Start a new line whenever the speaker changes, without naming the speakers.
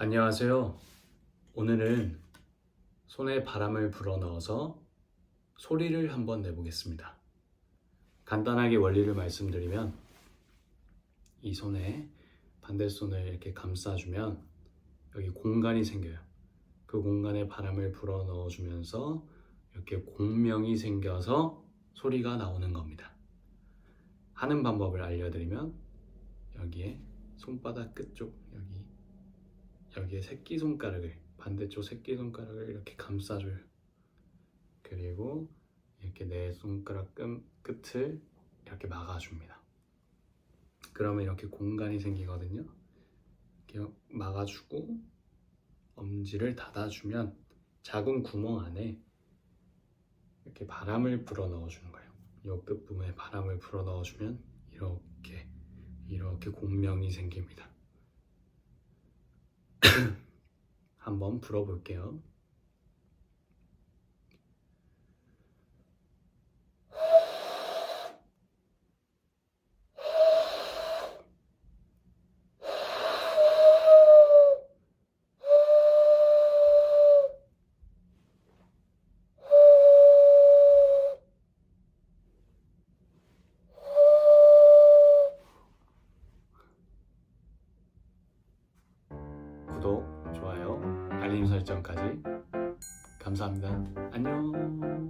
안녕하세요. 오늘은 손에 바람을 불어넣어서 소리를 한번 내보겠습니다. 간단하게 원리를 말씀드리면 이 손에 반대손을 이렇게 감싸주면 여기 공간이 생겨요. 그 공간에 바람을 불어넣어 주면서 이렇게 공명이 생겨서 소리가 나오는 겁니다. 하는 방법을 알려드리면 여기에 손바닥 끝쪽 여기 여기에 새끼손가락을 반대쪽 새끼손가락을 이렇게 감싸줘요. 그리고 이렇게 내 손가락 끈, 끝을 이렇게 막아줍니다. 그러면 이렇게 공간이 생기거든요. 이렇게 막아주고 엄지를 닫아주면 작은 구멍 안에 이렇게 바람을 불어 넣어주는 거예요. 이 끝부분에 바람을 불어 넣어주면 이렇게 이렇게 공명이 생깁니다. 한번 불어볼게요. 구독, 좋아요, 알림 설정까지 감사합니다. 안녕.